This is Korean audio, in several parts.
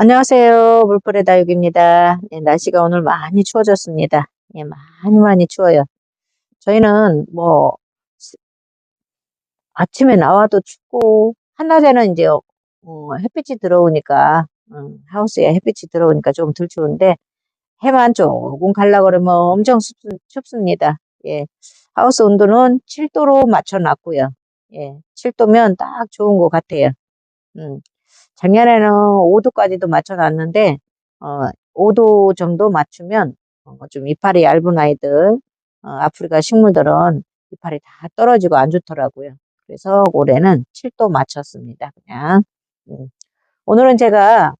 안녕하세요. 물풀의 다육입니다. 네, 날씨가 오늘 많이 추워졌습니다. 예, 많이 많이 추워요. 저희는 뭐 아침에 나와도 춥고 한낮에는 이제 어, 햇빛이 들어오니까 음, 하우스에 햇빛이 들어오니까 조금 덜 추운데 해만 조금 갈라 그러면 엄청 습, 춥습니다. 예, 하우스 온도는 7도로 맞춰 놨고요. 예, 7도면 딱 좋은 것 같아요. 음, 작년에는 5도까지도 맞춰놨는데 어, 5도 정도 맞추면 어, 좀 이파리 얇은 아이들 어, 아프리카 식물들은 이파리 다 떨어지고 안 좋더라고요. 그래서 올해는 7도 맞췄습니다. 그냥 음. 오늘은 제가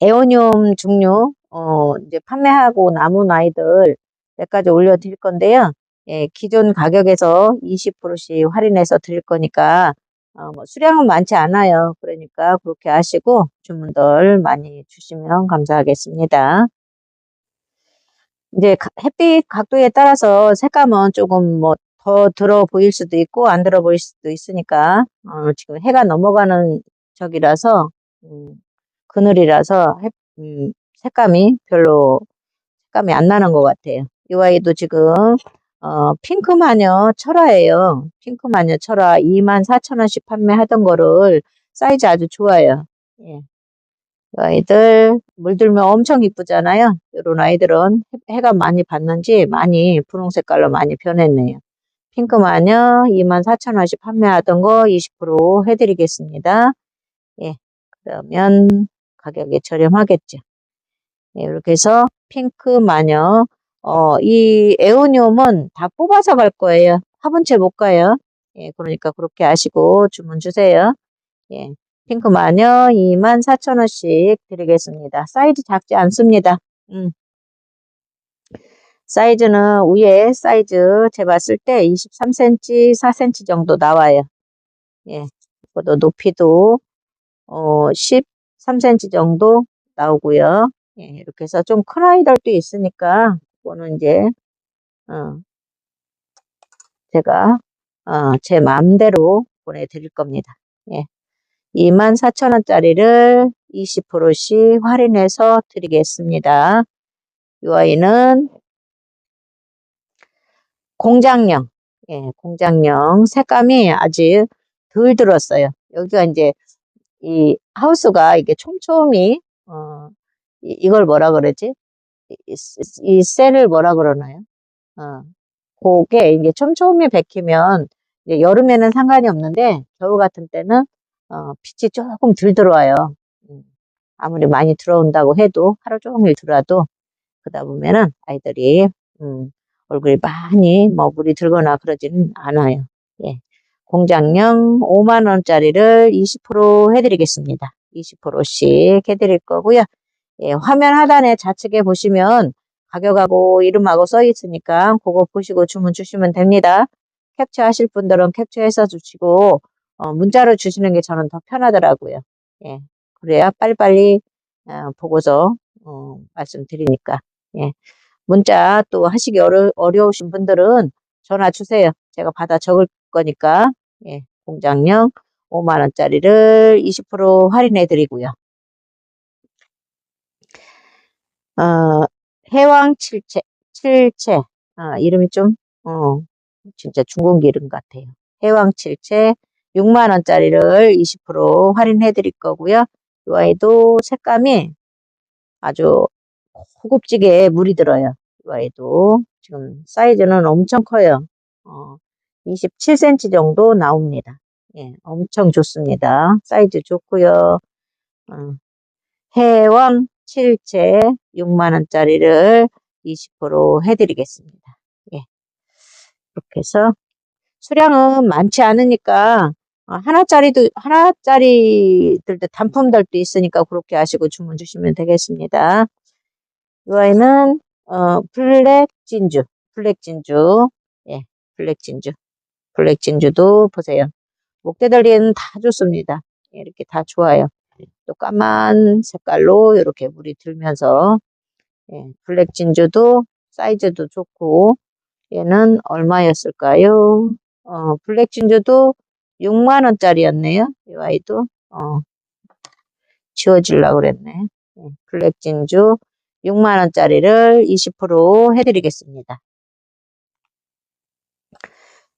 에오늄 중류 어, 이제 판매하고 남은 아이들 몇 가지 올려드릴 건데요. 예, 기존 가격에서 20%씩 할인해서 드릴 거니까 어, 뭐 수량은 많지 않아요. 그러니까 그렇게 하시고 주문들 많이 주시면 감사하겠습니다. 이제 햇빛 각도에 따라서 색감은 조금 뭐 더 들어 보일 수도 있고 안 들어 보일 수도 있으니까 어, 지금 해가 넘어가는 적이라서 음, 그늘이라서 해, 음, 색감이 별로 색감이 안 나는 것 같아요. 이 아이도 지금 어, 핑크마녀 철화예요. 핑크마녀 철화 24,000원씩 판매하던 거를 사이즈 아주 좋아요. 예. 아이들 물들면 엄청 이쁘잖아요. 이런 아이들은 해가 많이 받는지 많이 분홍 색깔로 많이 변했네요. 핑크 마녀 24,000원씩 판매하던 거 20% 해드리겠습니다. 예, 그러면 가격이 저렴하겠죠. 예, 이렇게 해서 핑크 마녀 어, 이 에오니움은 다 뽑아서 갈 거예요. 화분 채 못 가요. 예, 그러니까 그렇게 아시고 주문 주세요. 예, 핑크 마녀 24,000원씩 드리겠습니다. 사이즈 작지 않습니다. 음. 사이즈는 위에 사이즈 재봤을 때 23cm, 4cm 정도 나와요. 예, 그것도 높이도 어, 13cm 정도 나오고요. 예, 이렇게 해서 좀 큰 아이들도 있으니까 그거는 이제 어, 제가 어, 제 마음대로 보내드릴 겁니다. 예. 24,000원짜리를 20%씩 할인해서 드리겠습니다. 이 아이는 공장용, 예, 공장용 색감이 아직 덜 들었어요. 여기가 이제 이 하우스가 이게 촘촘히 어, 이, 걸 뭐라 그러지? 이, 이 셀을 뭐라 그러나요? 어, 그게 이게 촘촘히 이제 여름에는 상관이 없는데 겨울 같은 때는 어, 빛이 조금 덜 들어와요. 음, 아무리 많이 들어온다고 해도 하루 종일 들어와도 그러다 보면은 아이들이 음, 얼굴이 많이 뭐 물이 들거나 그러지는 않아요. 예. 공장용 5만 원짜리를 20% 해드리겠습니다. 20%씩 해드릴 거고요. 예, 화면 하단에 좌측에 보시면 가격하고 이름하고 써 있으니까 그거 보시고 주문 주시면 됩니다. 캡처하실 분들은 캡처해서 주시고 어, 문자로 주시는 게 저는 더 편하더라고요. 예, 그래야 빨리빨리 어, 보고서 어, 말씀드리니까. 예, 문자 또 하시기 어려, 어려우신 분들은 전화 주세요. 제가 받아 적을 거니까 예, 공장용 5만원짜리를 20% 할인해 드리고요. 어, 해왕 칠채, 칠채, 아, 이름이 좀, 어, 진짜 중국 이름 같아요. 해왕 칠채 6만원짜리를 20% 할인해 드릴 거고요. 이 아이도 색감이 아주 고급지게 물이 들어요. 이 아이도 지금 사이즈는 엄청 커요. 어, 27cm 정도 나옵니다. 예, 엄청 좋습니다. 사이즈 좋고요. 어, 해왕 실채 6만원짜리를 20% 해드리겠습니다. 예. 이렇게 해서 수량은 많지 않으니까 어, 하나짜리도 하나짜리들도 단품들도 있으니까 그렇게 하시고 주문 주시면 되겠습니다. 이 아이는 어, 블랙 진주, 블랙 진주, 예, 블랙 진주, 블랙 진주도 보세요. 목대들리는 다 좋습니다. 예, 이렇게 다 좋아요. 또 까만 색깔로 이렇게 물이 들면서 예, 블랙 진주도 사이즈도 좋고 얘는 얼마였을까요? 어, 블랙 진주도 6만원짜리였네요. 이 아이도 어, 지워지려고 그랬네. 예, 블랙 진주 6만원짜리를 20% 해드리겠습니다.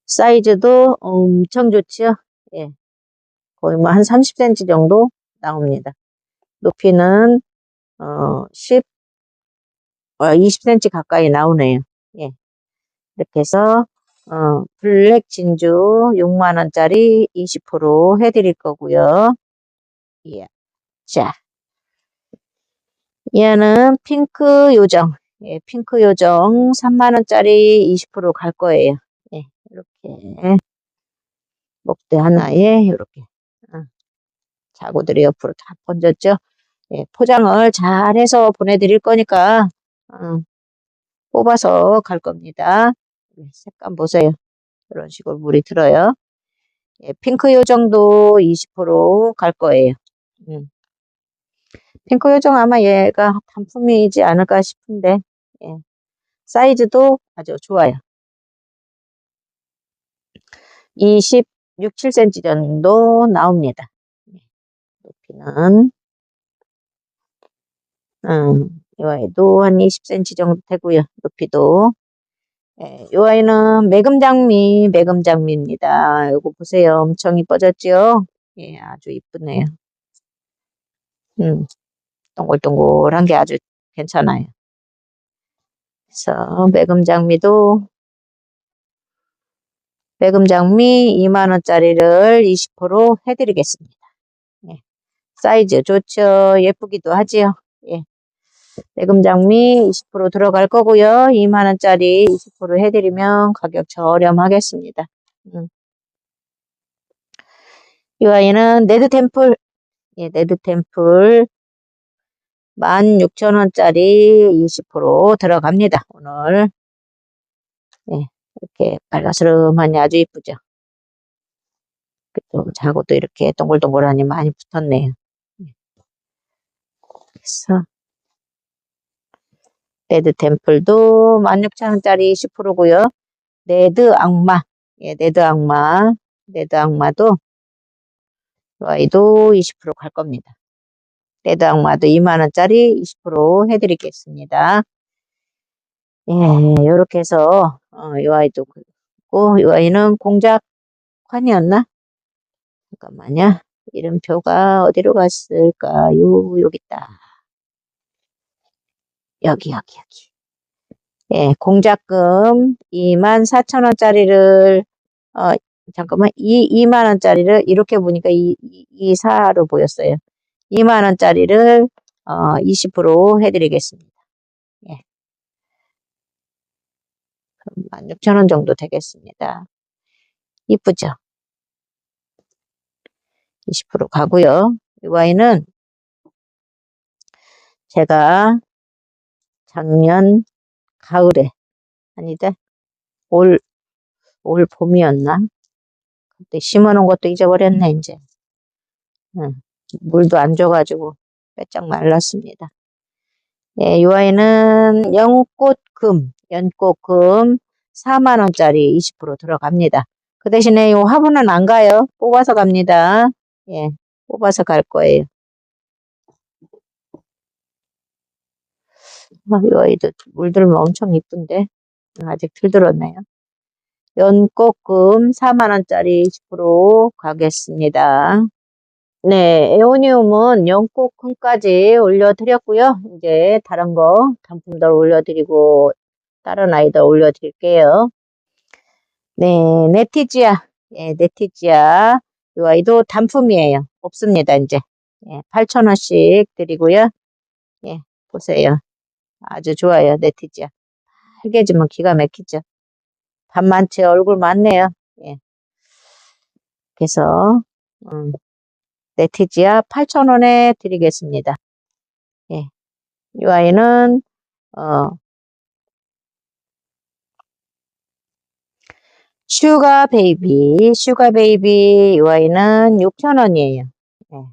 사이즈도 엄청 좋지요. 예. 거의 뭐 한 30cm 정도 나옵니다. 높이는 어, 10, 어, 20cm 가까이 나오네요. 예. 이렇게 해서 어, 블랙 진주 6만원짜리 20% 해드릴 거고요. 예. 자, 얘는 핑크 요정. 예, 핑크 요정 3만원짜리 20%갈 거예요. 예, 이렇게. 목대 하나에 이렇게. 어, 자구들이 옆으로 다 번졌죠. 예, 포장을 잘 해서 보내드릴 거니까, 어, 뽑아서 갈 겁니다. 예, 색감 보세요. 이런 식으로 물이 들어요. 예, 핑크 요정도 20%갈 거예요. 음. 핑크 요정 아마 얘가 단품이지 않을까 싶은데, 예. 사이즈도 아주 좋아요. 26, 7cm 정도 나옵니다. 예. 높이는, 음, 이 아이도 한 20cm 정도 되고요. 높이도. 예, 이 아이는 매금장미, 매금장미입니다. 이거 보세요. 엄청 이뻐졌죠? 예, 아주 이쁘네요. 음, 동글동글한 게 아주 괜찮아요. 그래서 매금장미도 매금장미 2만원짜리를 20% 해드리겠습니다. 예. 사이즈 좋죠. 예쁘기도 하지요. 예. 매금장미 20% 들어갈 거고요. 2만원짜리 20% 해드리면 가격 저렴하겠습니다. 음. 이 아이는 네드템플, 예, 네드템플 16,000원짜리 20% 들어갑니다. 오늘. 예, 이렇게 빨가스름하니 아주 이쁘죠. 또 자고도 이렇게 동글동글하니 많이 붙었네요. 예. 그래서 레드 템플도 16,000원짜리 10%고요. 레드 악마, 예, 레드 악마, 레드 악마도 아이도 20%갈 겁니다. 레드 악마도 2만원짜리 20% 해드리겠습니다. 예, 요렇게 해서, 어, 이 아이도 그리고 이 아이는 공작환이었나? 잠깐만요. 이름표가 어디로 갔을까요? 여기 있다. 여기, 여기, 여기. 예, 공작금 24,000원짜리를, 어, 잠깐만, 이 2만원짜리를 이렇게 보니까 이, 이, 이 4로 보였어요. 2만원짜리를 어, 20% 해드리겠습니다. 예. 그럼 16,000원 정도 되겠습니다. 이쁘죠? 20% 가고요. 이 와인은 제가 작년 가을에 아니다 올, 올 봄이었나? 그때 심어놓은 것도 잊어버렸네 이제. 응. 물도 안 줘가지고 빼짝 말랐습니다. 예, 이 아이는 연꽃금, 연꽃금 4만원짜리 20% 들어갑니다. 그 대신에 이 화분은 안 가요. 뽑아서 갑니다. 예, 뽑아서 갈 거예요. 아, 이 아이도 물들면 엄청 이쁜데 아직 덜 들었네요. 연꽃금 4만원짜리 20% 가겠습니다. 네, 에오니움은 연꽃금까지 올려드렸고요. 이제 다른 거 단품들 올려드리고 다른 아이들 올려드릴게요. 네, 네티지아. 예, 네티지아. 이 아이도 단품이에요. 없습니다, 이제. 예, 8,000원씩 드리고요. 예, 보세요. 아주 좋아요, 네티지아. 빨개지면 기가 막히죠. 반만채 얼굴 많네요. 예. 그래서, 음, 네티지아 8,000원에 드리겠습니다. 예. 이 아이는, 어, 슈가 베이비, 슈가 베이비 이 아이는 6,000원이에요. 예.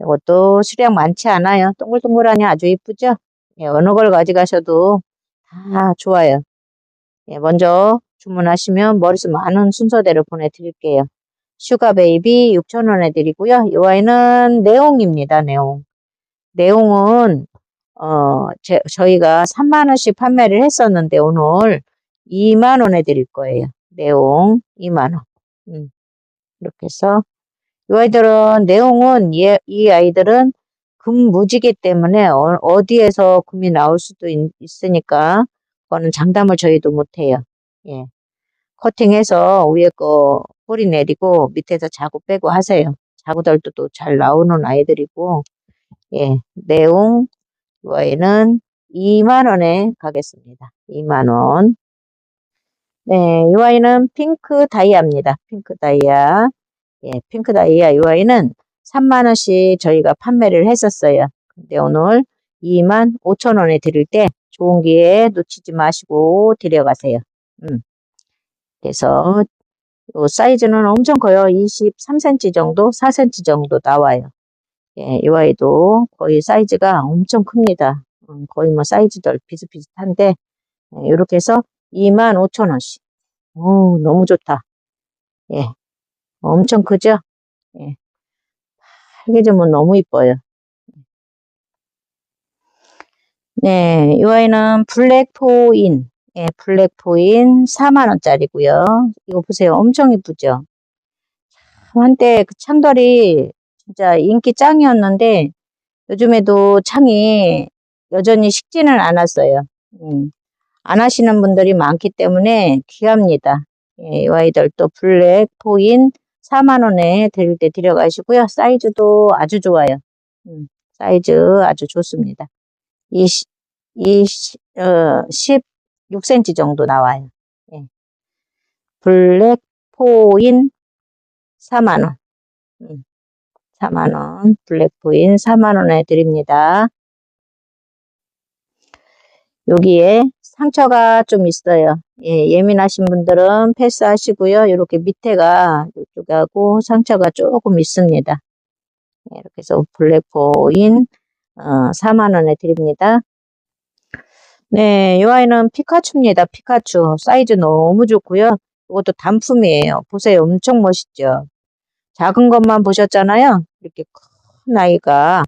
이것도 수량 많지 않아요. 동글동글하니 아주 이쁘죠? 예, 어느 걸 가져가셔도 다 좋아요. 예, 먼저 주문하시면 머리숱 많은 순서대로 보내드릴게요. 슈가 베이비 6,000원에 드리고요. 이 와인은 네옹입니다. 네옹. 내용은 어, 제, 저희가 3만 원씩 판매를 했었는데 오늘 2만 원에 드릴 거예요. 내용 2만 원. 음, 이렇게 해서 이 아이들은 내용은 이, 이 아이들은 금 무지기 때문에 어, 디에서 금이 나올 수도 있, 으니까 그거는 장담을 저희도 못해요. 예. 커팅해서 위에 거 뿌리 내리고 밑에서 자구 빼고 하세요. 자구들도 또 잘 나오는 아이들이고 예. 내용 이 아이는 2만 원에 가겠습니다. 2만 원. 네, 이 아이는 핑크 다이아입니다. 핑크 다이아. 예, 핑크 다이아 이 아이는 3만 원씩 저희가 판매를 했었어요. 근데 오늘 2만 5천 원에 드릴 때 좋은 기회 놓치지 마시고 데려가세요. 음. 그래서 요 사이즈는 엄청 커요. 23cm 정도, 4cm 정도 나와요. 예, 이 아이도 거의 사이즈가 엄청 큽니다. 음, 거의 뭐 사이즈들 비슷비슷한데 예, 이렇게 해서 25,000원씩. 오, 너무 좋다. 예, 엄청 크죠? 예, 빨개지면 너무 이뻐요. 네, 이 아이는 블랙 포인. 예, 블랙 포인 4만원짜리고요. 이거 보세요. 엄청 이쁘죠? 참, 한때 그 창돌이 진짜 인기 짱이었는데 요즘에도 창이 여전히 식지는 않았어요. 음, 안 하시는 분들이 많기 때문에 귀합니다. 예, 이 아이들 또 블랙 포인 4만원에 드릴 때 데려가시고요. 사이즈도 아주 좋아요. 음, 사이즈 아주 좋습니다. 이, 시- 이, 시- 어, 16cm 정도 나와요. 예. 블랙 포인 4만원. 음, 4만원. 블랙 포인 4만원에 드립니다. 여기에 상처가 좀 있어요. 예, 예민하신 분들은 패스하시고요. 이렇게 밑에가 이쪽하고 상처가 조금 있습니다. 예, 이렇게 해서 블랙 포인 어, 4만 원에 드립니다. 네, 이 아이는 피카츄입니다. 피카츄. 사이즈 너무 좋고요. 이것도 단품이에요. 보세요. 엄청 멋있죠? 작은 것만 보셨잖아요. 이렇게 큰 아이가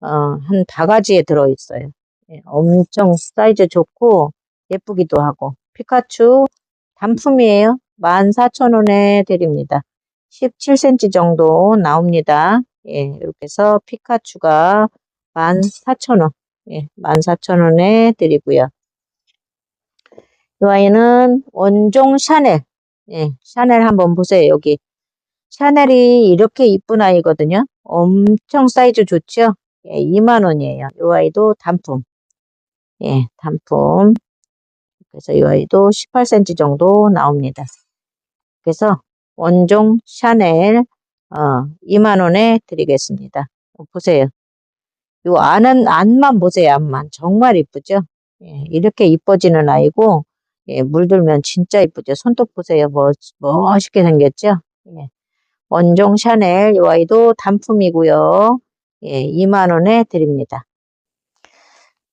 어, 한 바가지에 들어있어요. 예, 엄청 사이즈 좋고 예쁘기도 하고 피카츄 단품이에요. 14,000원에 드립니다. 17cm 정도 나옵니다. 예, 이렇게 해서 피카츄가 14,000원. 예, 14,000원에 드리고요. 이 아이는 원종 샤넬. 예, 샤넬 한번 보세요. 여기. 샤넬이 이렇게 이쁜 아이거든요. 엄청 사이즈 좋죠? 예, 2만원이에요. 이 아이도 단품. 예, 단품. 그래서 이 아이도 18cm 정도 나옵니다. 그래서 원종 샤넬 어, 2만원에 드리겠습니다. 어, 보세요. 요 안은 안만 보세요. 안만 정말 이쁘죠? 예, 이렇게 이뻐지는 아이고 예, 물들면 진짜 이쁘죠. 손톱 보세요. 멋, 멋있게 생겼죠? 예. 원종 샤넬 요 아이도 단품이고요. 예, 2만원에 드립니다.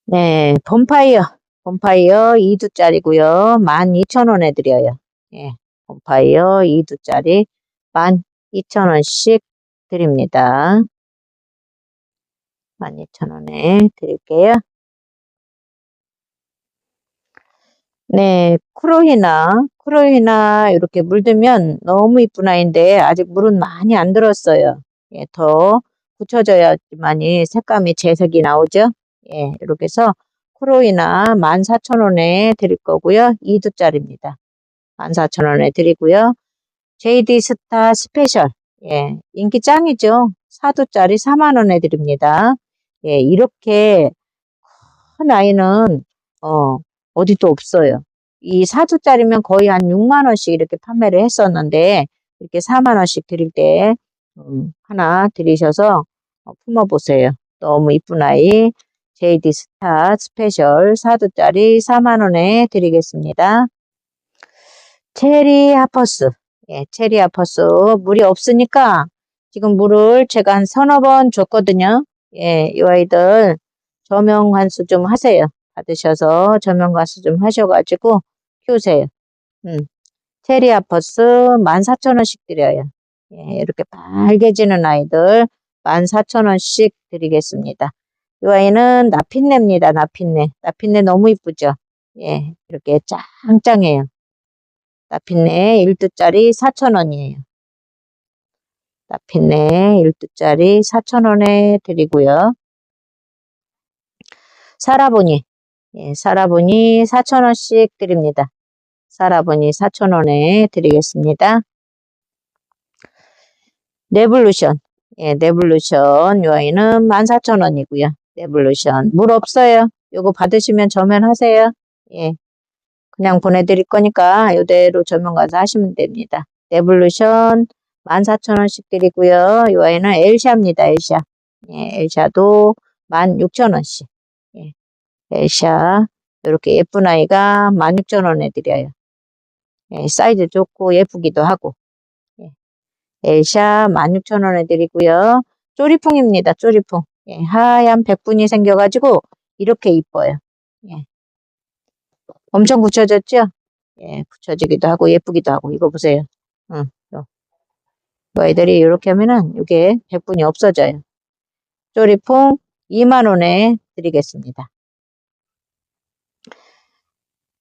네, 본파이어. 본파이어 2두짜리고요. 12,000원에 드려요. 예, 본파이어 2두짜리 12,000원씩 드립니다. 12,000원에 드릴게요. 네, 크로히나, 크로히나 이렇게 물들면 너무 이쁜 아이인데 아직 물은 많이 안 들었어요. 예, 더 굳혀져야지만이 색감이 재색이 나오죠. 예, 이렇게 해서 크로히나 14,000원에 드릴 거고요. 2두짜리입니다. 14,000원에 드리고요. JD 스타 스페셜. 예, 인기 짱이죠. 4두짜리 4만원에 드립니다. 예, 이렇게 큰 아이는, 어, 어디도 없어요. 이 4두짜리면 거의 한 6만원씩 이렇게 판매를 했었는데, 이렇게 4만원씩 드릴 때, 음, 하나 드리셔서 어, 품어보세요. 너무 이쁜 아이. JD 스타 스페셜 4두짜리 4만원에 드리겠습니다. 체리 하퍼스. 예, 체리 하퍼스. 물이 없으니까 지금 물을 제가 한 서너 번 줬거든요. 예, 이 아이들 저명 관수 좀 하세요. 받으셔서 저명 관수 좀 하셔가지고 키우세요. 음, 체리 하퍼스 14,000원씩 드려요. 예, 이렇게 빨개지는 아이들 14,000원씩 드리겠습니다. 이 아이는 나핀내입니다. 나핀내. 나핀내 너무 이쁘죠? 예, 이렇게 짱짱해요. 나핀내 1두짜리 4,000원이에요. 나핀내 1두짜리 4,000원에 드리고요. 사라보니, 예, 사라보니 4,000원씩 드립니다. 사라보니 4,000원에 드리겠습니다. 네블루션, 예, 네블루션 요 아이는 14,000원이고요. 네블루션 물 없어요. 요거 받으시면 저면 하세요. 예, 그냥 보내드릴 거니까 요대로 저면 가서 하시면 됩니다. 네블루션 14,000원씩 드리고요. 요 아이는 엘샤입니다. 엘샤. 예, 엘샤도 16,000원씩. 예, 엘샤. 이렇게 예쁜 아이가 16,000원에 드려요. 예, 사이즈 좋고 예쁘기도 하고. 예, 엘샤 16,000원에 드리고요. 쪼리풍입니다. 쪼리풍. 예, 하얀 백분이 생겨가지고 이렇게 이뻐요. 예. 엄청 붙여졌죠? 예, 붙여지기도 하고 예쁘기도 하고 이거 보세요. 응, 요. 그 아이들이 이렇게 하면은 이게 백분이 없어져요. 쪼리풍 2만원에 드리겠습니다.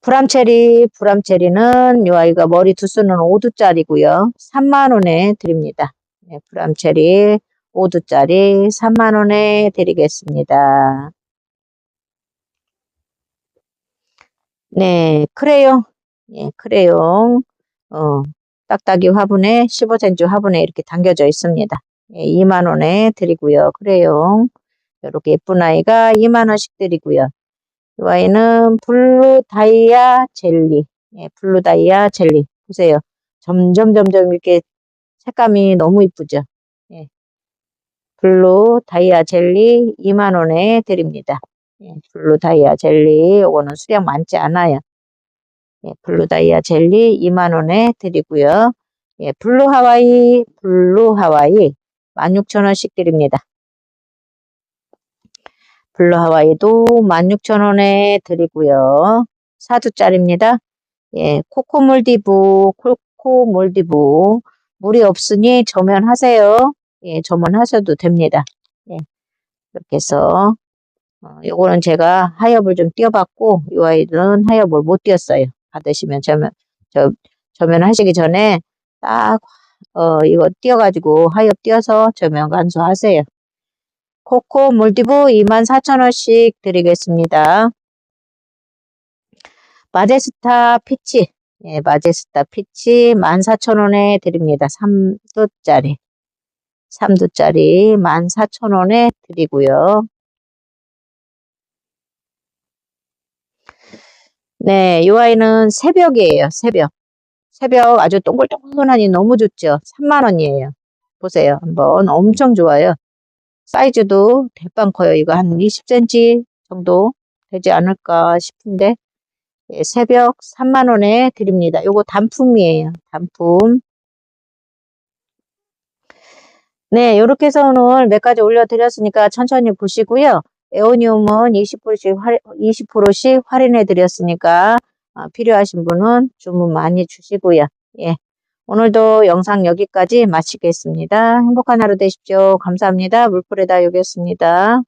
브람체리, 브람체리는 이 아이가 머리 두수는 5두짜리고요. 3만원에 드립니다. 네, 브람체리 5두짜리 3만원에 드리겠습니다. 네, 크레용. 예, 크레용. 어, 딱딱이 화분에 15cm 화분에 이렇게 담겨져 있습니다. 예, 2만원에 드리고요. 크레용. 이렇게 예쁜 아이가 2만원씩 드리고요. 이 아이는 블루 다이아 젤리. 예, 블루 다이아 젤리. 보세요. 점점 점점 이렇게 색감이 너무 이쁘죠. 예. 블루 다이아 젤리 2만원에 드립니다. 예, 블루 다이아 젤리 요거는 수량 많지 않아요. 예, 블루 다이아 젤리 2만원에 드리고요. 예, 블루 하와이 블루 하와이 16,000원씩 드립니다. 블루 하와이도 16,000원에 드리고요. 4두짜리입니다. 예, 코코 몰디브, 코코 몰디브. 물이 없으니 저면 하세요. 예, 저면하셔도 됩니다. 예, 이렇게 해서 어, 요거는 제가 하엽을 좀 띄워봤고 이 아이들은 하엽을 못 띄웠어요. 받으시면 저면 저 저면 하시기 전에 딱 어, 이거 띄워가지고 하엽 띄워서 저면 간수하세요. 코코 몰디브 24,000원씩 드리겠습니다. 마제스타 피치 예, 마제스타 피치 14,000원에 드립니다. 3두짜리 3두짜리 14,000원에 드리고요. 네, 이 아이는 새벽이에요. 새벽. 새벽 아주 동글동글하니 너무 좋죠. 3만원이에요. 보세요. 한번 엄청 좋아요. 사이즈도 대빵 커요. 이거 한 20cm 정도 되지 않을까 싶은데 예, 새벽 3만원에 드립니다. 요거 단품이에요. 단품. 네, 이렇게 해서 오늘 몇 가지 올려드렸으니까 천천히 보시고요. 에오니움은 20%씩, 할, 20%씩 할인해 드렸으니까 어, 필요하신 분은 주문 많이 주시고요. 예. 오늘도 영상 여기까지 마치겠습니다. 행복한 하루 되십시오. 감사합니다. 물풀에다 여겼습니다.